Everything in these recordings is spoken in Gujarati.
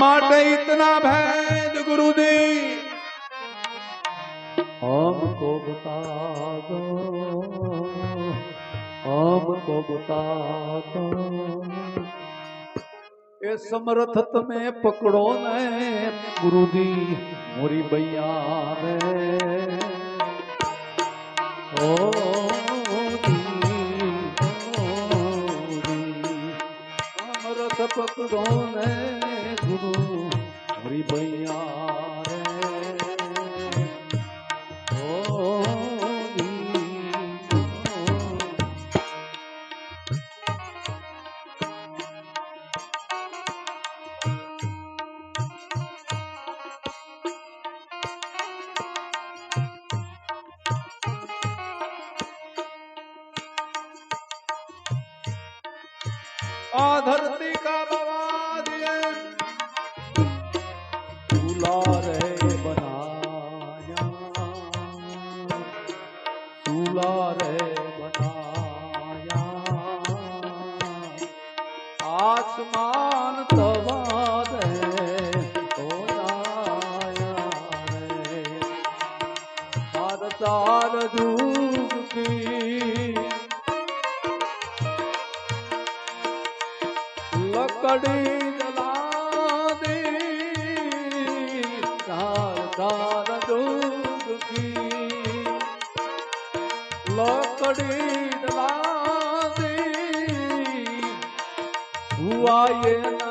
માટે इतना भेद गुरुदेव हमको बता दो हमको बता दो એ સમરથ તમે પકડો ને ગુરુજી મોરી બૈયા રે ઓ જી, પકડો ને ગુરુ મોરી આ ધરતી કા બાબા ઘડી જલાદી તાર તાર દુઃખી લોકડી જલાદી હુઆયે ના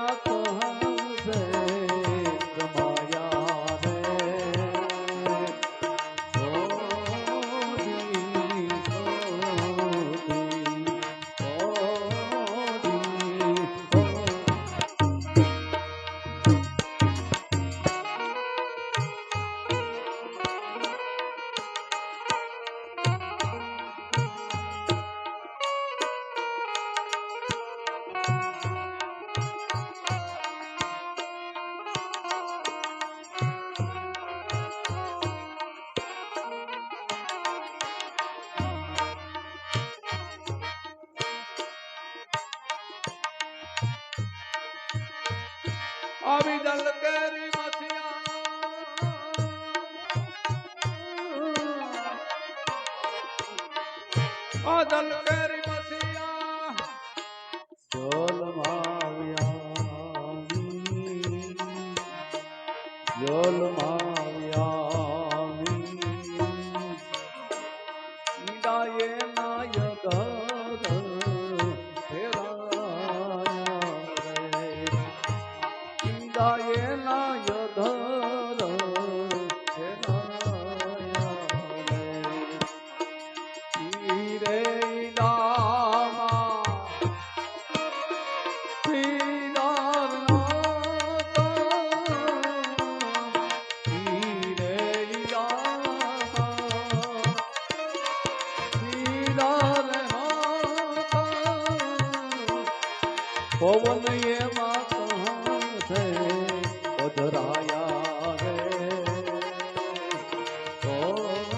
આવી દલ કેરી મથિયા આ દલ કેરી મથિયા જોલ માવ્યા જોલ માવ્યા નિદાયે પવન એમાં કહા છે. પધરાયા રે ઓરી,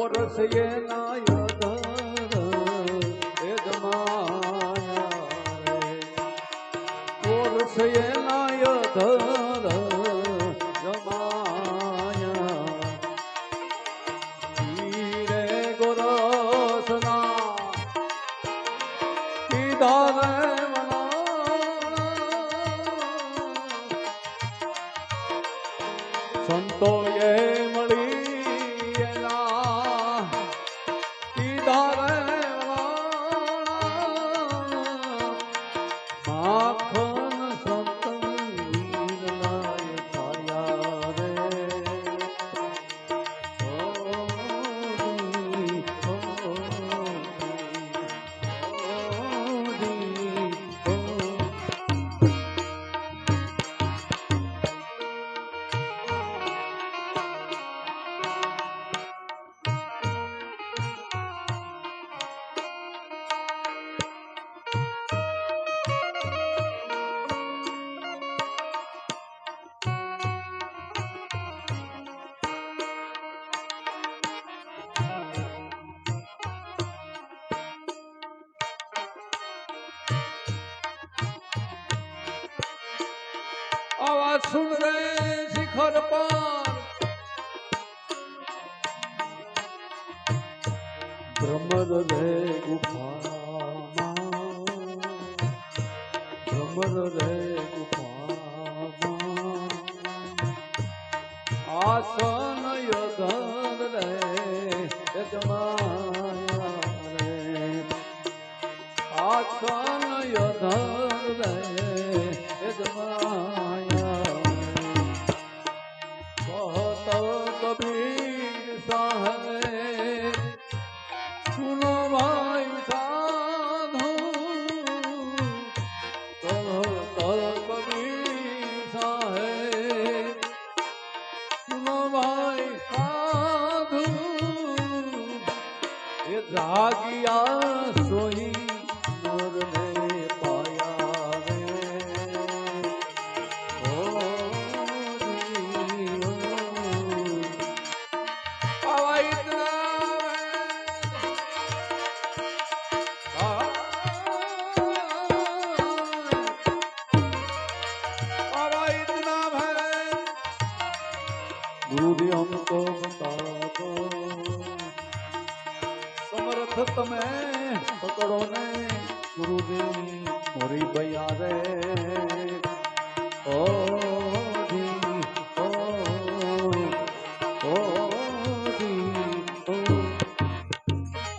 કોરસ એ નાય એ જમાના કોરસ એ નાય જમાયા. ધીરે ગોરસના કીધા સંતોએ સુન રે શિખર પર. ભ્રમર રે ગુફામાં. ભ્રમર રે ગુફામાં. આસન યધર રે યજમાયા રે. આસન યધર રે યજમાયા कबीर साहब પકડો ને ગુરુદેવ મોરી ભૈયા રે ઓ